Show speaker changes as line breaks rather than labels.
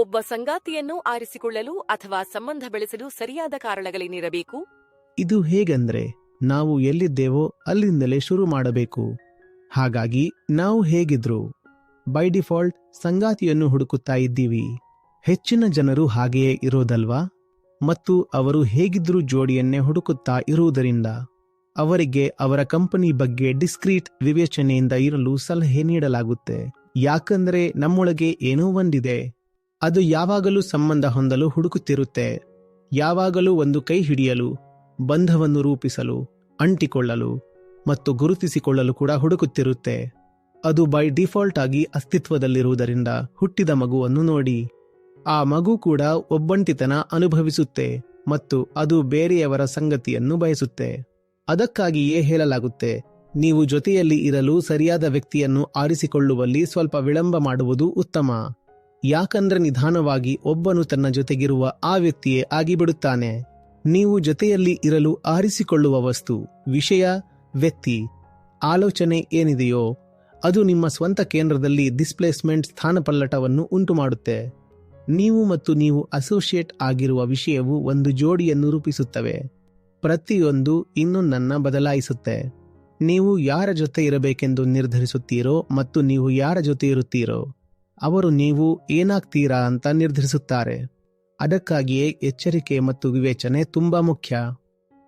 ಒಬ್ಬ ಸಂಗಾತಿಯನ್ನು ಆರಿಸಿಕೊಳ್ಳಲು ಅಥವಾ ಸಂಬಂಧ ಬೆಳೆಸಲು ಸರಿಯಾದ ಕಾರಣಗಳೇನಿರಬೇಕು?
ಇದು ಹೇಗಂದ್ರೆ, ನಾವು ಎಲ್ಲಿದ್ದೇವೋ ಅಲ್ಲಿಂದಲೇ ಶುರು ಮಾಡಬೇಕು. ಹಾಗಾಗಿ, ನಾವು ಹೇಗಿದ್ರು, ಬೈ ಡಿಫಾಲ್ಟ್ ಸಂಗಾತಿಯನ್ನು ಹುಡುಕುತ್ತಾ ಇದ್ದೀವಿ. ಹೆಚ್ಚಿನ ಜನರು ಹಾಗೆಯೇ ಇರೋದಲ್ವಾ? ಮತ್ತು ಅವರು ಹೇಗಿದ್ರೂ ಜೋಡಿಯನ್ನೇ ಹುಡುಕುತ್ತಾ ಇರುವುದರಿಂದ, ಅವರಿಗೆ ಅವರ ಕಂಪನಿ ಬಗ್ಗೆ ಡಿಸ್ಕ್ರೀಟ್ ವಿವೇಚನೆಯಿಂದ ಇರಲು ಸಲಹೆ ನೀಡಲಾಗುತ್ತೆ. ಯಾಕಂದ್ರೆ, ನಮ್ಮೊಳಗೆ ಏನೋ ಒಂದಿದೆ. ಅದು ಯಾವಾಗಲೂ ಸಂಬಂಧ ಹೊಂದಲು ಹುಡುಕುತ್ತಿರುತ್ತೆ. ಯಾವಾಗಲೂ ಒಂದು ಕೈ ಹಿಡಿಯಲು, ಬಂಧವನ್ನು ರೂಪಿಸಲು, ಅಂಟಿಕೊಳ್ಳಲು ಮತ್ತು ಗುರುತಿಸಿಕೊಳ್ಳಲು ಕೂಡ ಹುಡುಕುತ್ತಿರುತ್ತೆ. ಅದು ಬೈ ಡಿಫಾಲ್ಟ್ ಆಗಿ ಅಸ್ತಿತ್ವದಲ್ಲಿರುವುದರಿಂದ ಹುಟ್ಟಿದ ಮಗುವನ್ನು ನೋಡಿ. ಆ ಮಗು ಕೂಡ ಒಬ್ಬಂಟಿತನ ಅನುಭವಿಸುತ್ತೆ ಮತ್ತು ಅದು ಬೇರೆಯವರ ಸಂಗತಿಯನ್ನು ಬಯಸುತ್ತೆ. ಅದಕ್ಕಾಗಿಯೇ ಹೇಳಲಾಗುತ್ತೆ, ನೀವು ಜೊತೆಯಲ್ಲಿ ಇರಲು ಸರಿಯಾದ ವ್ಯಕ್ತಿಯನ್ನು ಆರಿಸಿಕೊಳ್ಳುವಲ್ಲಿ ಸ್ವಲ್ಪ ವಿಳಂಬ ಮಾಡುವುದು ಉತ್ತಮ. ಯಾಕಂದ್ರೆ ನಿಧಾನವಾಗಿ ಒಬ್ಬನು ತನ್ನ ಜೊತೆಗಿರುವ ಆ ವ್ಯಕ್ತಿಯೇ ಆಗಿಬಿಡುತ್ತಾನೆ. ನೀವು ಜೊತೆಯಲ್ಲಿ ಇರಲು ಆರಿಸಿಕೊಳ್ಳುವ ವಸ್ತು, ವಿಷಯ, ವ್ಯಕ್ತಿ. ಆಲೋಚನೆ ಏನಿದೆಯೋ, ಅದು ನಿಮ್ಮ ಸ್ವಂತ ಕೇಂದ್ರದಲ್ಲಿ ಡಿಸ್ಪ್ಲೇಸ್ಮೆಂಟ್ ಸ್ಥಾನಪಲ್ಲಟವನ್ನು ಉಂಟುಮಾಡುತ್ತೆ. ನೀವು ಮತ್ತು ನೀವು ಅಸೋಸಿಯೇಟ್ ಆಗಿರುವ ವಿಷಯವು ಒಂದು ಜೋಡಿಯನ್ನು ರೂಪಿಸುತ್ತವೆ. ಪ್ರತಿಯೊಂದು ಇನ್ನೊಂದನ್ನ ಬದಲಾಯಿಸುತ್ತೆ. ನೀವು ಯಾರ ಜೊತೆ ಇರಬೇಕೆಂದು ನಿರ್ಧರಿಸುತ್ತೀರೋ ಮತ್ತು ನೀವು ಯಾರ ಜೊತೆ ಇರುತ್ತೀರೋ ಅವರು ನೀವು ಏನಾಗ್ತೀರಾ ಅಂತ ನಿರ್ಧರಿಸುತ್ತಾರೆ. ಅದಕ್ಕಾಗಿಯೇ ಎಚ್ಚರಿಕೆ ಮತ್ತು ವಿವೇಚನೆ ತುಂಬಾ ಮುಖ್ಯ.